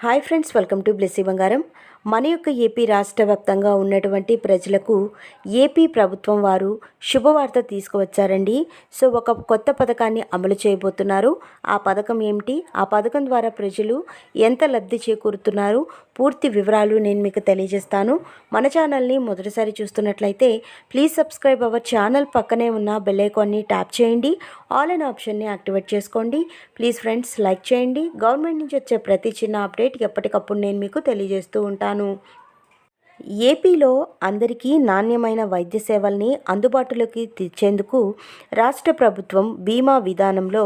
Hi friends welcome to Blessy Bangaram. మన యొక్క AP రాష్ట్ర వ్యాప్తంగా ఉన్నటువంటి ప్రజలకు ఏపీ ప్రభుత్వం వారు శుభవార్త తీసుకువచ్చారండి. సో ఒక కొత్త పథకాన్ని అమలు చేయబోతున్నారు. ఆ పథకం ఏమిటి? ఆ పథకం ద్వారా ప్రజలు ఎంత లబ్ధి చేకూరుతున్నారు? పూర్తి వివరాలు నేను మీకు తెలియజేస్తాను. మన ఛానల్ని మొదటిసారి చూస్తున్నట్లయితే ప్లీజ్ సబ్స్క్రైబ్ అవర్ ఛానల్ పక్కనే ఉన్న బెల్ ఐకాన్ని ట్యాప్ చేయండి. ఆల్ అన్ ఆప్షన్ని యాక్టివేట్ చేసుకోండి. ప్లీజ్ ఫ్రెండ్స్ లైక్ చేయండి. గవర్నమెంట్ నుంచి వచ్చే ప్రతి చిన్న అప్డేట్ ఎప్పటికప్పుడు నేను మీకు తెలియజేస్తూ ఉంటాను. ఏపీలో అందరికీ నాణ్యమైన వైద్య సేవల్ని అందుబాటులోకి తెచ్చేందుకు రాష్ట్ర ప్రభుత్వం బీమా విధానంలో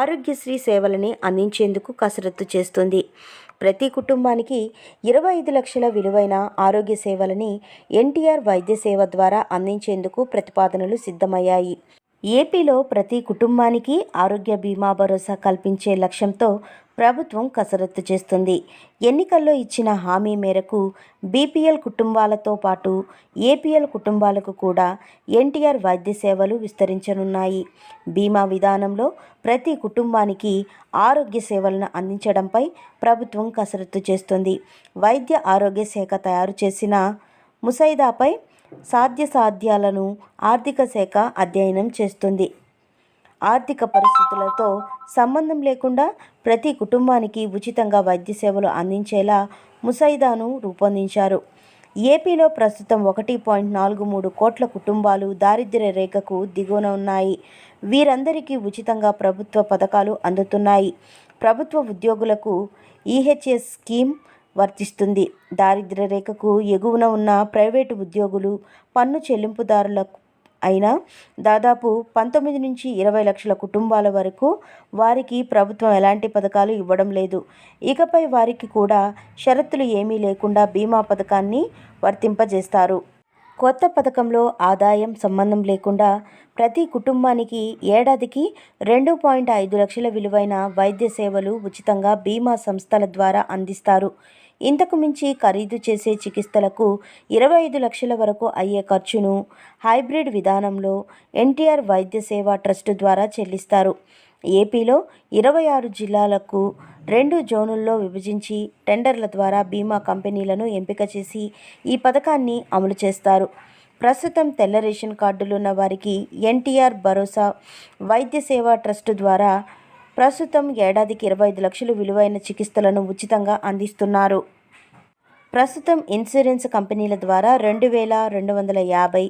ఆరోగ్యశ్రీ సేవలని అందించేందుకు కసరత్తు చేస్తుంది. ప్రతి కుటుంబానికి ఇరవై ఐదు లక్షల విలువైన ఆరోగ్య సేవలని ఎన్టీఆర్ వైద్య సేవ ద్వారా అందించేందుకు ప్రతిపాదనలు సిద్ధమయ్యాయి. ఏపీలో ప్రతి కుటుంబానికి ఆరోగ్య బీమా భరోసా కల్పించే లక్ష్యంతో ప్రభుత్వం కసరత్తు చేస్తుంది. ఎన్నికల్లో ఇచ్చిన హామీ మేరకు బీపీఎల్ కుటుంబాలతో పాటు ఏపీఎల్ కుటుంబాలకు కూడా ఎన్టీఆర్ వైద్య సేవలు విస్తరించనున్నాయి. బీమా విధానంలో ప్రతి కుటుంబానికి ఆరోగ్య సేవలను అందించడంపై ప్రభుత్వం కసరత్తు చేస్తుంది. వైద్య ఆరోగ్య శాఖ తయారు చేసిన ముసైదాపై సాధ్యసాధ్యాలను ఆర్థిక శాఖ అధ్యయనం చేస్తుంది. ఆర్థిక పరిస్థితులతో సంబంధం లేకుండా ప్రతి కుటుంబానికి ఉచితంగా వైద్య సేవలు అందించేలా ముసైదాను రూపొందించారు. ఏపీలో ప్రస్తుతం ఒకటి పాయింట్ నాలుగు మూడు కోట్ల కుటుంబాలు దారిద్ర్య రేఖకు దిగువన ఉన్నాయి. వీరందరికీ ఉచితంగా ప్రభుత్వ పథకాలు అందుతున్నాయి. ప్రభుత్వ ఉద్యోగులకు ఈహెచ్ఎస్ స్కీమ్ వర్తిస్తుంది. దారిద్ర్య రేఖకు ఎగువన ఉన్న ప్రైవేటు ఉద్యోగులు పన్ను చెల్లింపుదారులకు అయినా దాదాపు పంతొమ్మిది నుంచి ఇరవై లక్షల కుటుంబాల వరకు వారికి ప్రభుత్వం ఎలాంటి పథకాలు ఇవ్వడం లేదు. ఇకపై వారికి కూడా షరతులు ఏమీ లేకుండా బీమా పథకాన్ని వర్తింపజేస్తారు. కొత్త పథకంలో ఆదాయం సంబంధం లేకుండా ప్రతి కుటుంబానికి ఏడాదికి రెండు పాయింట్ ఐదు లక్షల విలువైన వైద్య సేవలు ఉచితంగా బీమా సంస్థల ద్వారా అందిస్తారు. ఇంతకు మించి ఖరీదు చేసే చికిత్సలకు ఇరవై ఐదు లక్షల వరకు అయ్యే ఖర్చును హైబ్రిడ్ విధానంలో ఎన్టీఆర్ వైద్య సేవా ట్రస్ట్ ద్వారా చెల్లిస్తారు. ఏపీలో ఇరవై ఆరు జిల్లాలకు రెండు జోనుల్లో విభజించి టెండర్ల ద్వారా బీమా కంపెనీలను ఎంపిక చేసి ఈ పథకాన్ని అమలు చేస్తారు. ప్రస్తుతం తెల్ల రేషన్ కార్డులున్న వారికి ఎన్టీఆర్ భరోసా వైద్య సేవా ట్రస్ట్ ద్వారా ప్రస్తుతం ఏడాదికి ఇరవై ఐదు లక్షలు విలువైన చికిత్సలను ఉచితంగా అందిస్తున్నారు. ప్రస్తుతం ఇన్సూరెన్స్ కంపెనీల ద్వారా రెండు వేల రెండు వందల యాభై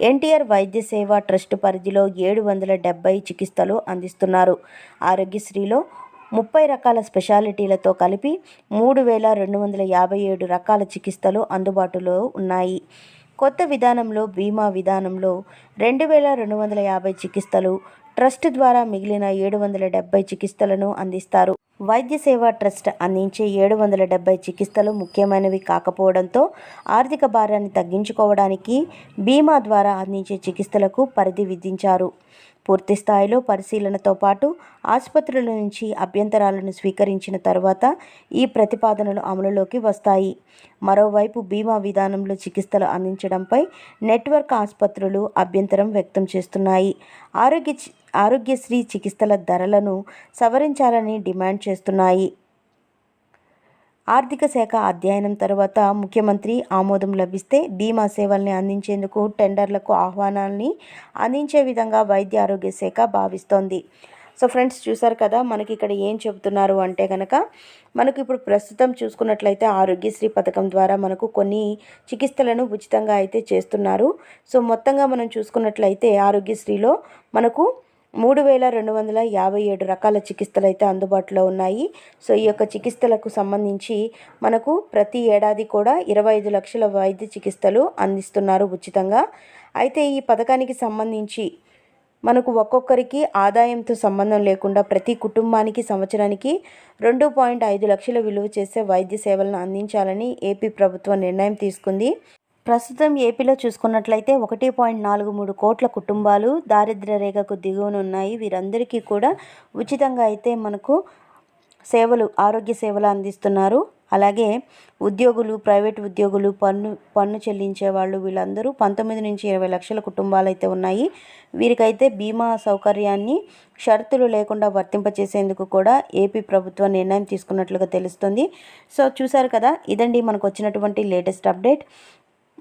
ఎన్టీఆర్ వైద్య సేవ ట్రస్ట్ పరిధిలో ఏడు వందల డెబ్బై చికిత్సలు అందిస్తున్నారు. ఆరోగ్యశ్రీలో ముప్పై రకాల స్పెషాలిటీలతో కలిపి మూడు వేల రెండు వందల యాభై ఏడు రకాల చికిత్సలు అందుబాటులో ఉన్నాయి. కొత్త విధానంలో బీమా విధానంలో రెండు వేల రెండు వందల యాభై చికిత్సలు ట్రస్ట్ ద్వారా మిగిలిన ఏడు వందల డెబ్బై చికిత్సలను అందిస్తారు. వైద్య సేవా ట్రస్ట్ అందించే ఏడు వందల డెబ్బై చికిత్సలు ముఖ్యమైనవి కాకపోవడంతో ఆర్థిక భారాన్ని తగ్గించుకోవడానికి బీమా ద్వారా అందించే చికిత్సలకు పరిధి విధించారు. పూర్తి స్థాయిలో పరిశీలనతో పాటు ఆసుపత్రుల నుంచి అభ్యంతరాలను స్వీకరించిన తర్వాత ఈ ప్రతిపాదనలు అమలులోకి వస్తాయి. మరోవైపు బీమా విధానంలో చికిత్సలు అందించడంపై నెట్వర్క్ ఆసుపత్రులు అభ్యంతరం వ్యక్తం చేస్తున్నాయి. ఆరోగ్య ఆరోగ్యశ్రీ చికిత్సల ధరలను సవరించాలని డిమాండ్ చేస్తున్నాయి. ఆర్థిక శాఖ అధ్యయనం తర్వాత ముఖ్యమంత్రి ఆమోదం లభిస్తే బీమా సేవల్ని అందించేందుకు టెండర్లకు ఆహ్వానాన్ని అందించే విధంగా వైద్య ఆరోగ్య శాఖ భావిస్తోంది. సో ఫ్రెండ్స్ చూసారు కదా మనకి ఇక్కడ ఏం చెబుతున్నారు అంటే కనుక మనకు ఇప్పుడు ప్రస్తుతం చూసుకున్నట్లయితే ఆరోగ్యశ్రీ పథకం ద్వారా మనకు కొన్ని చికిత్సలను ఉచితంగా అయితే చేస్తున్నారు. సో మొత్తంగా మనం చూసుకున్నట్లయితే ఆరోగ్యశ్రీలో మనకు మూడు వేల రెండు వందల యాభై ఏడు రకాల చికిత్సలు అయితే అందుబాటులో ఉన్నాయి. సో ఈ యొక్క చికిత్సలకు సంబంధించి మనకు ప్రతి ఏడాది కూడా ఇరవై ఐదు లక్షల వైద్య చికిత్సలు అందిస్తున్నారు ఉచితంగా. అయితే ఈ పథకానికి సంబంధించి మనకు ఒక్కొక్కరికి ఆదాయంతో సంబంధం లేకుండా ప్రతి కుటుంబానికి సంవత్సరానికి రెండు పాయింట్ ఐదు లక్షల విలువ చేసే వైద్య సేవలను అందించాలని ఏపీ ప్రభుత్వం నిర్ణయం తీసుకుంది. ప్రస్తుతం ఏపీలో చూసుకున్నట్లయితే ఒకటి పాయింట్ నాలుగు మూడు కోట్ల కుటుంబాలు దారిద్ర్య రేఖకు దిగువన ఉన్నాయి వీరందరికీ కూడా ఉచితంగా అయితే మనకు సేవలు ఆరోగ్య సేవలు అందిస్తున్నారు. అలాగే ఉద్యోగులు ప్రైవేట్ ఉద్యోగులు పన్ను పన్ను చెల్లించే వాళ్ళు వీళ్ళందరూ పంతొమ్మిది నుంచి ఇరవై లక్షల కుటుంబాలు అయితే ఉన్నాయి. వీరికైతే బీమా సౌకర్యాన్ని షరతులు లేకుండా వర్తింపచేసేందుకు కూడా ఏపీ ప్రభుత్వం నిర్ణయం తీసుకున్నట్లుగా తెలుస్తుంది. సో చూసారు కదా? ఇదండి మనకు వచ్చినటువంటి లేటెస్ట్ అప్డేట్.